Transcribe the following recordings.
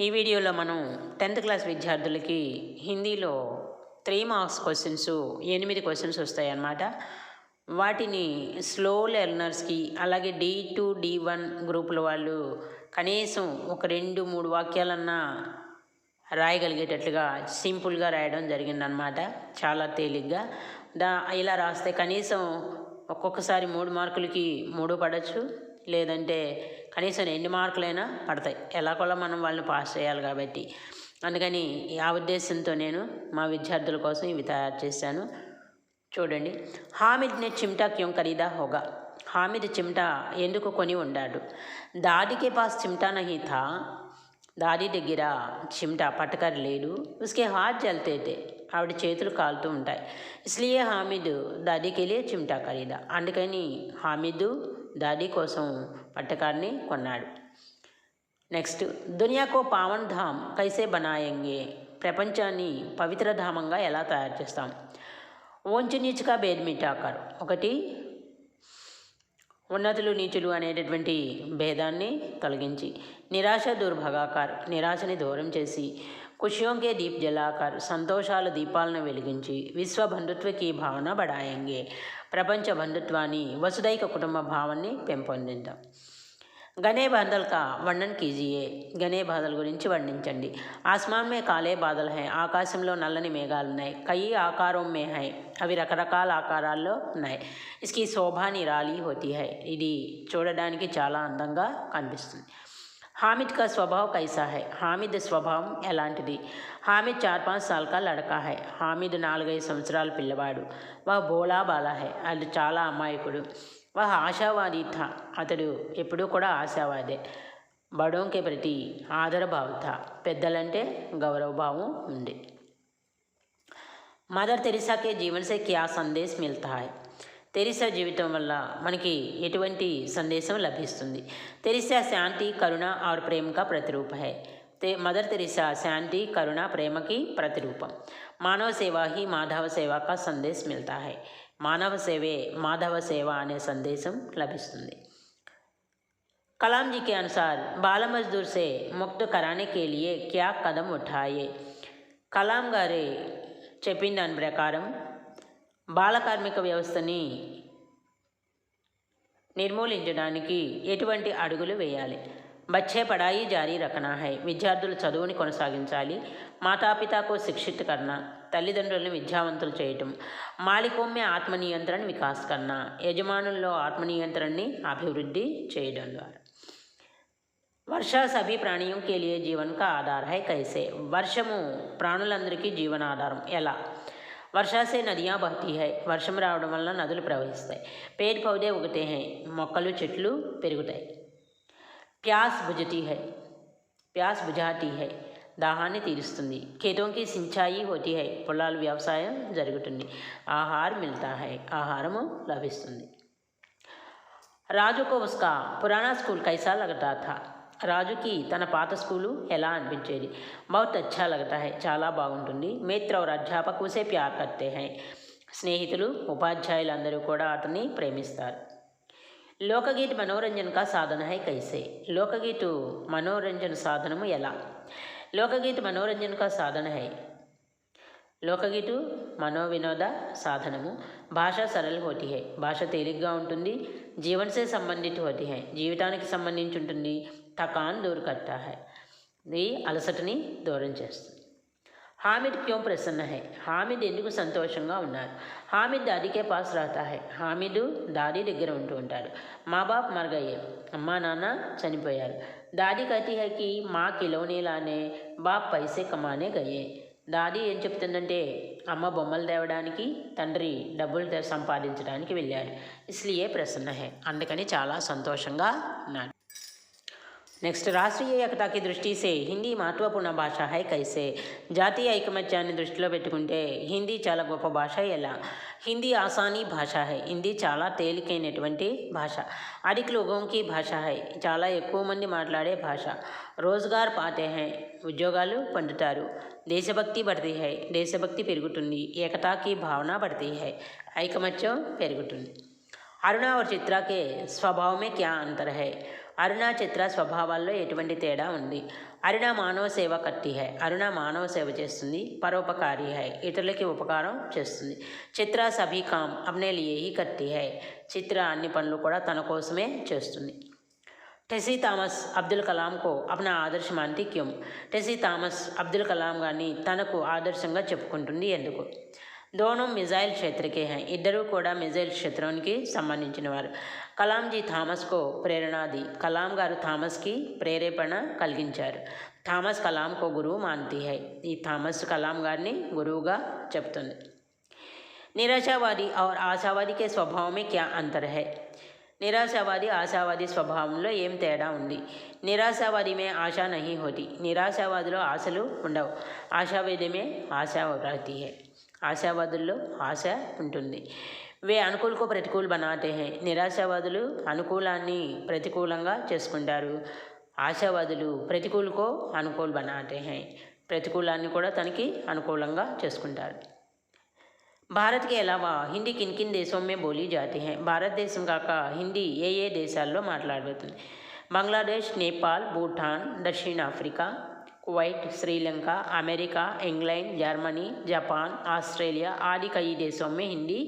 ఈ వీడియోలో మనం టెన్త్ క్లాస్ విద్యార్థులకి హిందీలో త్రీ మార్క్స్ క్వశ్చన్స్ ఎనిమిది క్వశ్చన్స్ వస్తాయన్నమాట. వాటిని స్లో లెర్నర్స్కి అలాగే డి టూ డి వన్ గ్రూపుల వాళ్ళు కనీసం ఒక రెండు మూడు వాక్యాలన్నా రాయగలిగేటట్లుగా సింపుల్గా రాయడం జరిగిందనమాట చాలా తేలిగ్గా. దా ఇలా రాస్తే కనీసం ఒక్కొక్కసారి మూడు మార్కులకి మూడు పడవచ్చు లేదంటే కనీసం ఎన్ని మార్కులైనా పడతాయి. ఎలాగోలా మనం వాళ్ళని పాస్ చేయాలి కాబట్టి. అందుకని ఆ ఉద్దేశంతో నేను మా విద్యార్థుల కోసం ఇవి తయారు చేశాను. చూడండి. హామిద్ నే చిమ్టా క్యూ ఖరీదా హోగా. హామిద్ చిమ్టా ఎందుకు కొని ఉండాడు? దాదికే పాస్ చిమ్టా నహీ థా. దాది దగ్గర చిమ్టా పట్టకర లేడు. ఉస్కే హాత్ జల్తేతే ఆవిడ చేతులు కాలుతూ ఉంటాయి. ఇస్లియే హామిద్ దాడికి వెళ్ళి చిమ్టా ఖరీదా అందుకని హామిదు డాడీ కోసం పట్టకాన్ని కొన్నాడు. నెక్స్ట్ దునియాకో పావన్ ధామ్ కైసే బనాయంగే ప్రపంచాన్ని పవిత్ర ధామంగా ఎలా తయారు చేస్తాం? ఓంచు నీచుగా భేద్ ఒకటి ఉన్నతులు నీచులు అనేటటువంటి భేదాన్ని తొలగించి నిరాశ దుర్భగాకార్ నిరాశని దూరం చేసి ఖుషియోంకే దీప్ జలాకర్ సంతోషాల దీపాలను వెలిగించి విశ్వ బంధుత్వకి భావన బడాయంగే. ప్రపంచ బంధుత్వాన్ని వసుదైక కుటుంబ భావాన్ని పెంపొందిద్దాం. గనే బాదల్ కా వర్ణన్ కీజియే. గనే బాదల్ గురించి వర్ణించండి. ఆస్మాన్ మే కాలే బాధలు హై ఆకాశంలో నల్లని మేఘాలున్నాయి కయ్యి ఆకారం మే హై అవి రకరకాల ఆకారాల్లో ఉన్నాయి. ఇస్కి శోభా నిరాలి హోతీ హై. ఇది చూడడానికి చాలా అందంగా కనిపిస్తుంది. హామిద్ కా స్వభావ కైసా హై హామిద్ స్వభావం ఎలాంటిది హామిద్ చార్ పాంచ్ సాల్ కా లడకా హై హామిద్ నాలుగైదు సంవత్సరాల పిల్లవాడు వా బోలా బాలా హై అది చాలా అమాయకుడు వా ఆశావాది థా అతడు ఎప్పుడూ కూడా ఆశావాదే బడోంకే ప్రతి ఆదరభావత థా పెద్దలంటే గౌరవభావం ఉంది। మదర్ తెరిసాకే జీవన్ సే క్యా సందేశ్ మిల్తా హై? తెరిసా జీవితం వల్ల మనకి ఎటువంటి సందేశం లభిస్తుంది తెరిసా శాంతి కరుణ और ప్రేమ का प्रतिरूप है ते मदर तेरेसा శాంతి కరుణ ప్రేమకి ప్రతిరూపం మానవ సేవ హీ మాధవ సేవ కా సందేశ్ మిల్తా హై మానవ సేవే మాధవ సేవ అనే సందేశం లభిస్తుంది कलाम जी के अनुसार बाल मजदूर से मुक्त कराने के लिए क्या कदम उठाए కలాం గారి చెప్పిన దాని ప్రకారం బాల కార్మిక వ్యవస్థని నిర్మూలించడానికి ఎటువంటి అడుగులు వేయాలి? బచ్చే పడాయి జారీ రకనా హై. విద్యార్థులు చదువుని కొనసాగించాలి. మాతాపితాకు శిక్షిత్ కన్నా తల్లిదండ్రులను విద్యావంతులు చేయటం. మాలికోమ్య ఆత్మనియంత్రణ వికాస్ కన్నా యజమానుల్లో ఆత్మనియంత్రణని అభివృద్ధి చేయడం ద్వారా. వర్ష సభి ప్రాణియం కే లియే జీవన్ కా ఆధార్ హై కైసే. వర్షము ప్రాణులందరికీ జీవనాధారం. ఎలా? వర్షాసే నదియా బహతీ హై వర్షం రావడం వలన నదులు ప్రవహిస్తాయి పేడ్ పౌదే ఒకటే హై మొక్కలు చెట్లు పెరుగుతాయి ప్యాస్ బుజతి హై ప్యాస్ బుజాతి హై దాహాన్ని తీరుస్తుంది ఖేతోంకి సించాయి హోతి హై పొలాలు వ్యవసాయం జరుగుతుంది ఆహార్ మిల్తా హై ఆహారము లభిస్తుంది రాజుకు ఉస్కా పురాణా స్కూల్ కైసా లగతా థా రాజుకి తన పాత స్కూలు ఎలా అనిపించేది? బహుత్ అచ్చా లగతా హై చాలా బాగుంటుంది. మిత్ర और అధ్యాపక్ ప్యార్ కర్తే హై స్నేహితులు ఉపాధ్యాయులందరూ కూడా అతన్ని ప్రేమిస్తారు. లోకగీత్ మనోరంజన్ కా సాధన హై కైసే? లోకగీతు మనోరంజన సాధనము ఎలా? లోకగీత్ మనోరంజన్ కా సాధన హై. లోకగీతు మనోవినోద సాధనము. భాష సరళ హోతి హై. భాష తేలిగ్గా ఉంటుంది. జీవన్సే సంబంధిత హోతి హై. జీవితానికి సంబంధించి ఉంటుంది థకాన్ దూర్ కట్టా హై. ఇది అలసటని దూరం చేస్తుంది హామిద్ క్యోं ప్రసన్న హై. హామిద్ ఎందుకు సంతోషంగా ఉన్నారు? హామిద్ దాడికే పాస్ రాతా హై. హామిదు దాదీ దగ్గర ఉంటూ ఉంటాడు. మా బాప్ మరగయ్యే. అమ్మా నాన్న చనిపోయారు. దాడి కతి హైకి మా కిలోనీలానే బాప్ పైసే కమానే గయే దాది ఏం చెప్తుందంటే అమ్మ బొమ్మలు తేవడానికి తండ్రి డబ్బులు సంపాదించడానికి వెళ్ళాడు. ఇస్లియే ప్రసన్న హే. అందుకని చాలా సంతోషంగా ఉన్నాడు. నెక్స్ట్ రాష్ట్రీయ ఏకతాకి దృష్టి సే హిందీ మహత్వపూర్ణ భాష హై కైసే జాతీయ ఐకమత్యాన్ని దృష్టిలో పెట్టుకుంటే హిందీ చాలా గొప్ప భాష ఎలా హిందీ ఆసానీ భాష హై హిందీ చాలా తేలికైనటువంటి భాష అధిక లోగోంకి భాష హై చాలా ఎక్కువ మంది మాట్లాడే భాష రోజ్గార్ పాతే హై ఉద్యోగాలు పొందుతారు దేశభక్తి పడుతీ హై దేశభక్తి పెరుగుతుంది ఏకతాకి భావన పడుతీ హై ఐకమత్యం పెరుగుతుంది అరుణ और चित्रा के स्वभाव में क्या अंतर है అరుణ చిత్ర స్వభావాల్లో ఎటువంటి తేడా ఉంది? అరుణ మానవ సేవ కత్తి హై. అరుణ మానవ సేవ చేస్తుంది పరోపకారి హై. ఇతరులకి ఉపకారం చేస్తుంది. చిత్ర సభీ కామ్ అప్నే లియే హీ కత్తి హై. చిత్ర అన్ని పనులు కూడా తన కోసమే చేస్తుంది. టెసీ థామస్ అబ్దుల్ కలాంకు అప్నా ఆదర్శ మాంతి క్యూమ్. టెసీ థామస్ అబ్దుల్ కలాం గారిని తనకు ఆదర్శంగా చెప్పుకుంటుంది ఎందుకు? దోనో మిజైల్ క్షేత్రకే హై ఇద్దరూ కూడా మిజైల్ క్షేత్రానికి సంబంధించిన వారు కలాంజీ థామస్కు ప్రేరణాది కలాం గారు థామస్కి ప్రేరేపణ కలిగించారు థామస్ కలాంకు గురువు మాంతి హై ఈ థామస్ కలాం గారిని గురువుగా చెప్తుంది నిరాశావాది और ఆశావాది के स्वभाव में क्या अंतर है నిరాశావాది ఆశావాది స్వభావంలో ఏం తేడా ఉంది నిరాశావాదిమే ఆశ నహీ హోతి నిరాశావాదిలో ఆశలు ఉండవు ఆశావాదిమే ఆశ रहती है ఆశావాదుల్లో ఆశ ఉంటుంది. వే అనుకూలకో ప్రతికూల బనాతే హే. నిరాశావాదులు అనుకూలాన్ని ప్రతికూలంగా చేసుకుంటారు. ఆశావాదులు ప్రతికూలకో అనుకూల బనాతే హే. ప్రతికూలాన్ని కూడా తనకి అనుకూలంగా చేసుకుంటారు. భారత్ కే అలావా హిందీ కిన్ కిన్ దేశం మే బోలీ జాతి హే. భారతదేశం కాక హిందీ ఏ ఏ దేశాల్లో మాట్లాడబడుతుంది? బంగ్లాదేశ్ నేపాల్ భూటాన్ దక్షిణాఫ్రికా Kuwait Sri Lanka America England Germany Japan Australia ఆది కई దేశం మే హిందీ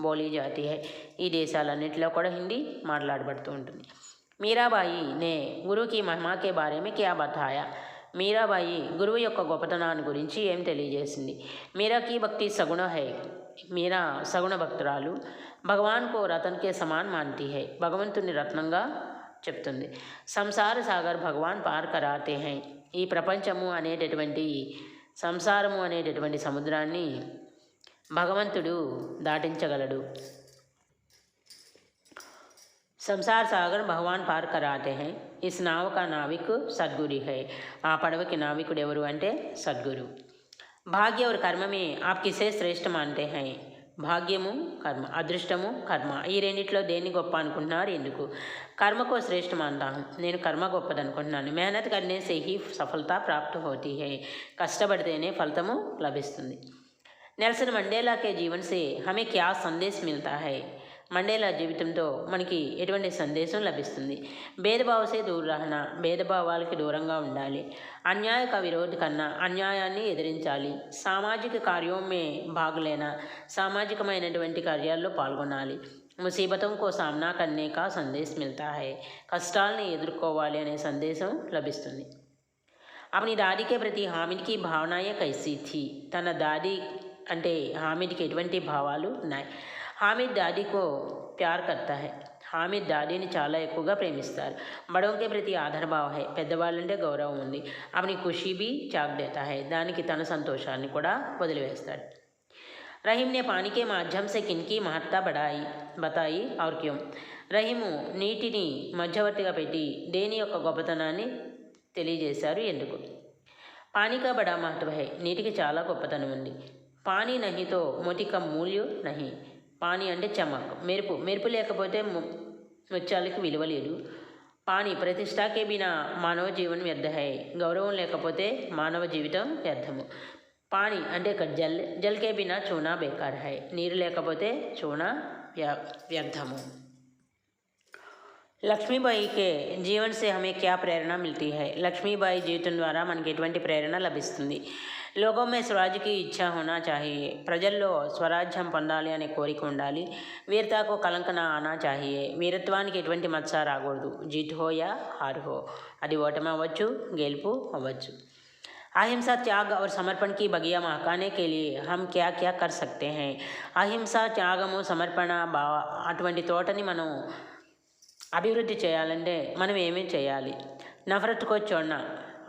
బోలీ జాతి హై ఈ దేశాలన్నింటిలో కూడా హిందీ మాట్లాడబడుతూ ఉంటుంది మీరాబాయి నే గురుకి మహిమాకే బారే మే క్యా బతాయా మీరాబాయి గురువు యొక్క గొప్పతనాన్ని గురించి ఏం తెలియజేసింది మీరాకి భక్తి సగుణ హై మీరా సగుణ భక్తురాలు భగవాన్కు రతన్కే సమాన్ మాంతి హై భగవంతుని రత్నంగా చెప్తుంది సంసార సాగర్ భగవాన్ పార్ కరాతే హై ఈ ప్రపంచము అనేటటువంటి సంసారము అనేటటువంటి సముద్రాన్ని భగవంతుడు దాటించగలడు संसार सागर भगवान पार कराते हैं इस नाव का नाविक सदगुरु है ఆ పడవకి నావికుడు ఎవరు అంటే సద్గురు భాగ్య और कर्म में आप किसे శ్రేష్ఠ మాంటే हैं భాగ్యము కర్మ అదృష్టము కర్మ. ఈ రెండిట్లో దేన్ని గొప్ప అనుకుంటున్నారు? ఎందుకు? కర్మకో శ్రేష్టం అంటాను నేను కర్మ గొప్పది అనుకుంటున్నాను మెహనత్ కర్నే సేహి సఫలత ప్రాప్త హోతీ హై. కష్టపడితేనే ఫలితము లభిస్తుంది. నెల్సన్ మండేలా కే జీవన్ సే హమే క్యా సందేశ్ మిల్తా హై? మండేలా జీవితంతో మనకి ఎటువంటి సందేశం లభిస్తుంది భేదభావసే దూర రహన భేదభావాలకి దూరంగా ఉండాలి అన్యాయ కా విరోధ కన్నా అన్యాయాన్ని ఎదిరించాలి సామాజిక కార్యం మే భాగలేనా సామాజికమైనటువంటి కార్యాల్లో పాల్గొనాలి ముసీబతం కో సామ్నా కన్నే కా సందేశ్ మిల్తా హై కష్టాలని ఎదుర్కోవాలి అనే సందేశం లభిస్తుంది अपनी दादी के प्रति हामिद की భావనాయే కైసీ థీ తన దాది అంటే హామిద్కి ఎటువంటి భావాలు ఉన్నాయి హామిద్ దాదీకో ప్యార్ కర్తా హై హామిద్ డాడీని చాలా ఎక్కువగా ప్రేమిస్తారు బడోంకే ప్రతి ఆధారభావ హై పెద్దవాళ్ళంటే గౌరవం ఉంది ఆమెని ఖుషి బి చాక్ దేతా హై దానికి తన సంతోషాన్ని కూడా వదిలివేస్తాడు రహీం నే పానికే మాధ్యం సే కిన్కి మహత్తా బడాయి బతాయి ఔర్ క్యూం రహీము నీటిని మధ్యవర్తిగా పెట్టి దేని యొక్క గొప్పతనాన్ని తెలియజేశారు ఎందుకు పానికా బడా మహత్వ హై నీటికి చాలా గొప్పతనం ఉంది పానీ నహితో మొటిక మూల్యు నహి పానీ అంటే చమక్. మెరుపు మెరుపు లేకపోతే ము- ముత్యాలకి విలువ లేదు. పానీ ప్రతిష్టాకే బినా మానవ జీవనం వ్యర్థహై గౌరవం లేకపోతే మానవ జీవితం వ్యర్థము. పానీ అంటే ఇక్కడ జల్ జల్కే బినా చూనా బేకార్ హై నీరు లేకపోతే చూనా వ్య వ్యర్థము. లక్ష్మీబాయి కే జీవన్ సే హమే క్యా ప్రేరణ మిల్తీ హై లక్ష్మీబాయి జీవితం ద్వారా మనకి ఎటువంటి ప్రేరణ లభిస్తుంది లోగో మే స్వరాజ్కి ఇచ్చా హోనా చాహియే ప్రజల్లో స్వరాజ్యం పొందాలి అనే కోరిక ఉండాలి వీరతాకు కలంకన ఆనా చాహియే వీరత్వానికి ఎటువంటి మత్స రాకూడదు జీట్ హో యా హార్ హో అది ఓటమి అవ్వచ్చు గెలుపు అవ్వచ్చు अहिंसा त्याग और समर्पण की बगिया महकाने के लिए हम क्या क्या कर सकते हैं అహింస త్యాగము సమర్పణ భావ అటువంటి తోటని మనం అభివృద్ధి చేయాలంటే మనం ఏమేం చేయాలి నఫరత్కో చోడన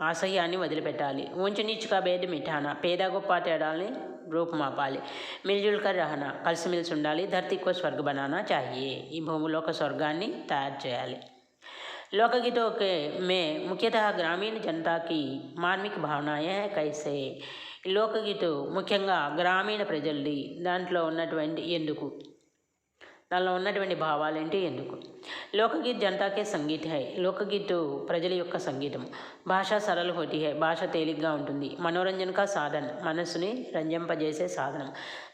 అసహ్యాన్ని వదిలిపెట్టాలి ఊంచు నీచుగా భేద మిఠానా పేద గొప్ప తేడాల్ని రూపుమాపాలి మిల్జుల్కర్ రహన కలిసిమెలిసి ఉండాలి ధరతీకో స్వర్గ బనానా చాహియే ఈ భూమిలో ఒక స్వర్గాన్ని తయారు చేయాలి लोकगीतों के में मुख्यतः ग्रामीण जनता की మార్మిక భావనాయే हैं कैसे లోకగీతు ముఖ్యంగా గ్రామీణ ప్రజలది దాంట్లో ఉన్నటువంటి ఎందుకు దానిలో ఉన్నటువంటి భావాలేంటి ఎందుకు? లోకగీత్ జనతాకే సంగీత్ హై. లోకగీత్ ప్రజల యొక్క సంగీతం. భాష సరళ హోటి హై. భాష తేలిగ్గా ఉంటుంది. మనోరంజనక సాధన. మనస్సుని రంజింపజేసే సాధనం.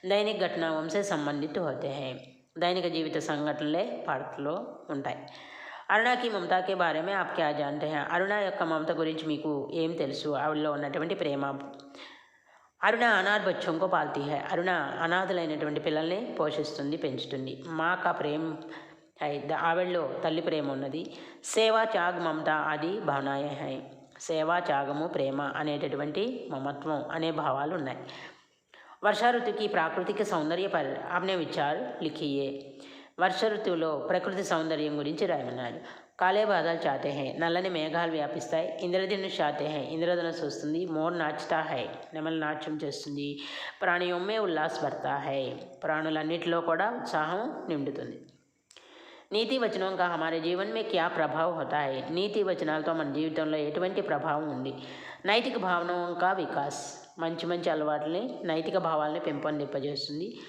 దైనిక ఘటనావంశే సంబంధిత హోతే హై. దైనిక జీవిత సంఘటనలే పాటలో ఉంటాయి. అరుణాకి మమతాకి బారేమే ఆప్కే ఆప్ క్యా జాంటే అరుణ యొక్క మమత గురించి మీకు ఏం తెలుసు? ఆవిడలో ఉన్నటువంటి ప్రేమ అరుణ అనాథ కో హై. అరుణ అనాథులైనటువంటి పిల్లల్ని పోషిస్తుంది పెంచుతుంది. మాక ప్రేమ్ హై. ఆవిడలో తల్లి ప్రేమ ఉన్నది. సేవా త్యాగ్ మమత అది భావనాయ హై. సేవా త్యాగము ప్రేమ అనేటటువంటి మమత్వం అనే భావాలు ఉన్నాయి. వర్ష ఋతుకి ప్రాకృతిక సౌందర్య పర్ ఆప్నే లిఖియే. వర్ష ఋతువులో ప్రకృతి సౌందర్యం గురించి రాయమన్నాడు కాలే బాధలు చాతే హై నల్లని మేఘాలు వ్యాపిస్తాయి ఇంద్రధనుష్ చాతే హై ఇంద్రధనుష్ వస్తుంది మోర్ నాచుతా హై నెమలి నాట్యం చేస్తుంది ప్రాణియొమ్మే ఉల్లాస్ భర్తా హై ప్రాణులన్నిటిలో కూడా ఉత్సాహం నిండుతుంది. నీతి వచనం కా హమారే జీవన్ మే క్యా ప్రభావం హోతా హై? నీతి వచనాలతో మన జీవితంలో ఎటువంటి ప్రభావం ఉంది? నైతిక భావన కా వికాస్ మంచి మంచి అలవాట్లని నైతిక భావాలని పెంపొందింపజేస్తుంది.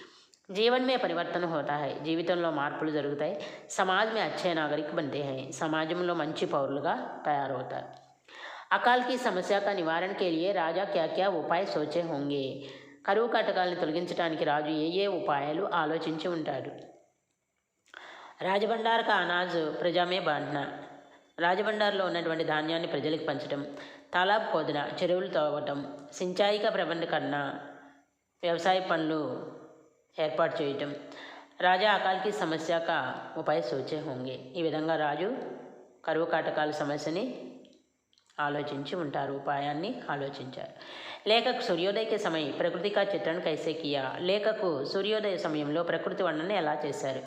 జీవన్ మే పరివర్తన హోతా హై జీవితంలో మార్పులు జరుగుతాయి సమాజ్ మే అచ్చే నాగరిక బంతే హై సమాజంలో మంచి పౌరులుగా తయారవుతారు అకాల్ की సమస్య का నివారణ के लिए రాజా క్యా క్యా ఉపాయ సోచే హోంగే కరువు కటకాలను తొలగించడానికి రాజు ఏ ఏ ఉపాయాలు ఆలోచించి ఉంటాడు రాజభండార్ కా అనాజ్ ప్రజామే బాంట్నా రాజభండార్లో ఉన్నటువంటి ధాన్యాన్ని ప్రజలకు పంచడం తాలాబ్ కోదన చెరువులు తవ్వటం సించాయిక ప్రబంధ కన్నా వ్యవసాయ పనులు ఏర్పాటు చేయటం. రాజా అకాల్కి సమస్యక ఉపాయ సోచే హోంగే ఈ విధంగా రాజు కరువు కాటకాల సమస్యని ఆలోచించి ఉంటారు. ఉపాయాన్ని ఆలోచించారు. లేఖకు సూర్యోదయకి సమయం ప్రకృతిక కా చిత్రణ కైసే కియా లేఖకు సూర్యోదయ సమయంలో ప్రకృతి వర్ణన ఎలా చేశారు?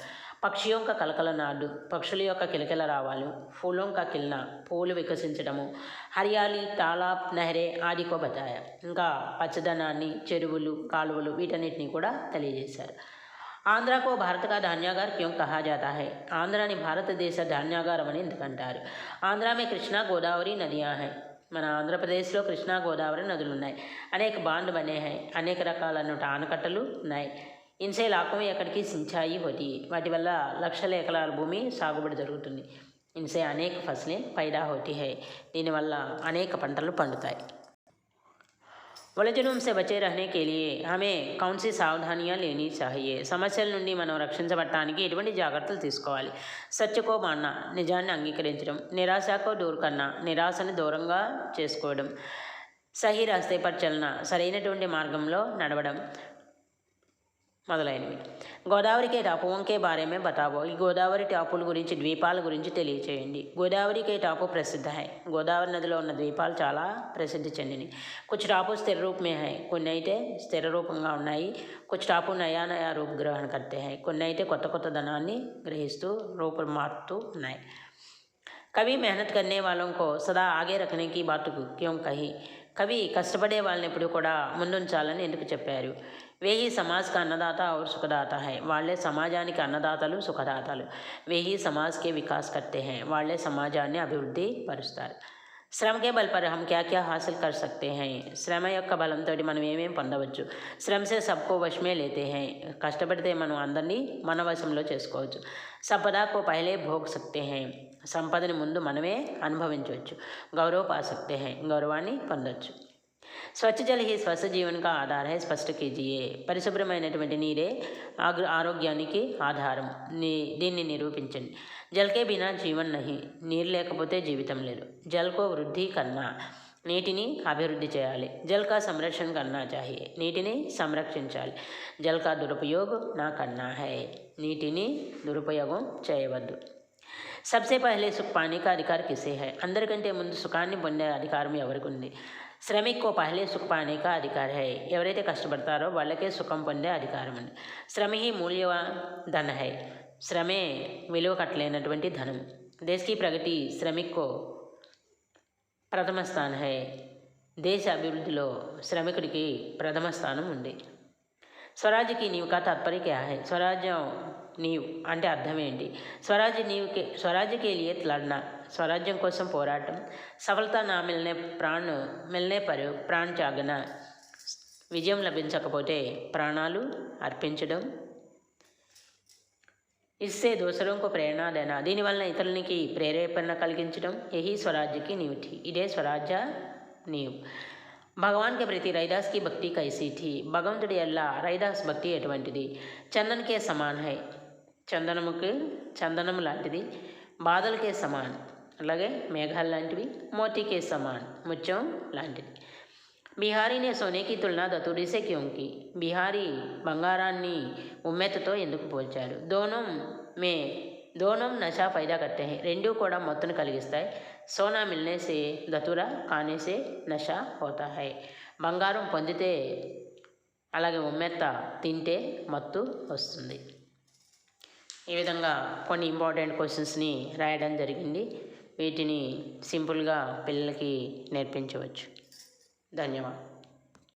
పక్షి యొక్క కలకల నాడు పక్షుల యొక్క కిలకిల రావాలు ఫూలం కా కిల్న పూలు వికసించడము హరియాలి తాలాబ్ నహరే ఆదికో బతాయ ఇంకా పచ్చదనాన్ని చెరువులు కాలువలు వీటన్నిటిని కూడా తెలియజేశారు. ఆంధ్రాకో భారత కా ధాన్యాగార్ క్యోं కహా జాతా హై? ఆంధ్రాని భారతదేశ ధాన్యాగారం అని ఎందుకంటారు? ఆంధ్రామే కృష్ణా గోదావరి నదియా హై? మన ఆంధ్రప్రదేశ్లో కృష్ణా గోదావరి నదులు ఉన్నాయి. అనేక బాండ్ బనే హై అనేక రకాలన్నట్టు ఆనకట్టలు ఉన్నాయి. ఇన్సే లాకం ఎక్కడికి సించాయి హోటి వాటి వల్ల లక్షల ఎకరాల భూమి సాగుబడి జరుగుతుంది. ఇన్సే అనేక ఫసలే పైడా హోటి హై. దీనివల్ల అనేక పంటలు పండుతాయి. వలజనూం సే బచే రహనే కేలియే. ఆమె కౌన్సిల్ సావధానియా లేని చాహియే. సమస్యల నుండి మనం రక్షించబడటానికి ఎటువంటి జాగ్రత్తలు తీసుకోవాలి? సత్యకో మాన్న నిజాన్ని అంగీకరించడం నిరాశకో దూర్ కన్నా నిరాశను దూరంగా చేసుకోవడం సహీ రాస్తే పరిచలన సరైనటువంటి మార్గంలో నడవడం మొదలైనవి. గోదావరికి టాపువంకే బారేమే బతావో. ఈ గోదావరి టాపుల గురించి ద్వీపాల గురించి తెలియచేయండి. గోదావరికి టాపు ప్రసిద్ధ హై గోదావరి నదిలో ఉన్న ద్వీపాలు చాలా ప్రసిద్ధి చెందినవి. కుछ టాపు స్థిర రూపమే హై. కొన్ని అయితే స్థిర రూపంగా ఉన్నాయి. కుछ టాపు నయా నయా రూప్ గ్రహణ కర్తే హై. కొన్ని అయితే కొత్త కొత్త ధనాన్ని గ్రహిస్తూ రూపం మారుతూ ఉన్నాయి. కవి మెహనత్ కన్నే వాళ్ళం కో సదా ఆగే రకనికి కి బాత్ క్యోం కహి. కవి కష్టపడే వాళ్ళని ఎప్పుడు కూడా ముందుంచాలని ఎందుకు చెప్పారు? వేహి సమాజ్ కా అన్నదాత और సుఖదాత హై వాళ్ళే సమాజానికి అన్నదాతలు సుఖదాతలు వేహి సమాజ్కే వికాస్ కర్తే హై వాళ్ళే సమాజాన్ని అభివృద్ధి పరుస్తారు శ్రమకే బల్ పర్ హమ్ క్యా క్యా హాసిల్ కర్ సక్తే హై శ్రమ యొక్క బలంతో మనం ఏమేం పొందవచ్చు శ్రమసే సబ్కో వశమే లేతే హై కష్టపడితే మనం అందరినీ మన వశంలో చేసుకోవచ్చు సంపదకు పహలే భోగ్ సక్తే హై సంపదని ముందు మనమే అనుభవించవచ్చు గౌరవ పా సక్తే హై గౌరవాన్ని పొందొచ్చు స్వచ్ఛ జల హీ స్వస్థ జీవన్ కా ఆధార్ హై స్పష్ట కీజియే. పరిశుభ్రమైనటువంటి నీరే ఆరోగ్యానికి ఆధారం. నీ దీన్ని నిరూపించండి. జల్కే బినా జీవన్ నహి నీరు లేకపోతే జీవితం లేదు. జల్కో వృద్ధి కన్నా నీటిని అభివృద్ధి చేయాలి. జల్కా సంరక్షణ కన్నా చాహియే నీటిని సంరక్షించాలి. జల్కా దురుపయోగం నా కన్నా హై నీటిని దురుపయోగం చేయవద్దు. సబ్సే పహలే సుఖ్ పానీ కా అధికార్ కిసే హై. అందరికంటే ముందు సుఖాన్ని పొందే అధికారం ఎవరికి ఉంది? శ్రమిక్ కో పహలే సుఖ పానే అధికార హై ఎవరైతే కష్టపడతారో వాళ్ళకే సుఖం పొందే అధికారం ఉంది శ్రమ హీ మూల్యవ ధన హై శ్రమే విలువ కట్టలేనటువంటి ధనం। దేశకి ప్రగతి శ్రమిక్కు ప్రథమ స్థానం హై దేశ అభివృద్ధిలో శ్రమికుడికి ప్రథమ స్థానం ఉంది స్వరాజ్యకి నీవు కా తాత్పర్య హై స్వరాజ్యం నీవు అంటే అర్థం ఏంటి? స్వరాజ్య నీవుకే స్వరాజ్యకే లియే లడ్నా స్వరాజ్యం కోసం పోరాటం. సఫలత నా మిల్నే ప్రాణ్ మిల్నే పరు ప్రాణ్ త్యాగన విజయం లభించకపోతే ప్రాణాలు అర్పించడం. ఇస్తే దూసరంకు ప్రేరణాదేనా. దీనివలన ఇతరునికి ప్రేరేపణ కలిగించడం. యహీ స్వరాజ్యకి నీవు ఇదే స్వరాజ్య నీవు. భగవాన్కి ప్రతి రైదాస్కి భక్తి కైసీ భగవంతుడి ఎల్లా రైదాస్ భక్తి ఎటువంటిది? చందన్కే సమాన్ హై చందనముకి చందనం లాంటిది. బాధలకే సమాన్. అలాగే మేఘాలు లాంటివి మోతీకే సమాన్ ముత్యం లాంటిది. బిహారీనే సోనేకి తులనా దతుడిసే క్యోంకి బిహారీ బంగారాన్ని ఉమ్మెత్తతో ఎందుకు పోల్చాడు దోనం మే దోనం నషా ఫైదా కట్టే హై రెండూ కూడా మత్తును కలిగిస్తాయి. సోనా మిల్నేసే దతురా కానేసే నషా హోతా హై. బంగారం పొందితే అలాగే ఉమ్మెత్త తింటే మత్తు వస్తుంది. ఈ విధంగా కొన్ని ఇంపార్టెంట్ క్వశ్చన్స్ని రాయడం జరిగింది. వీటిని సింపుల్గా పిల్లలకి నేర్పించవచ్చు. ధన్యవాదాలు.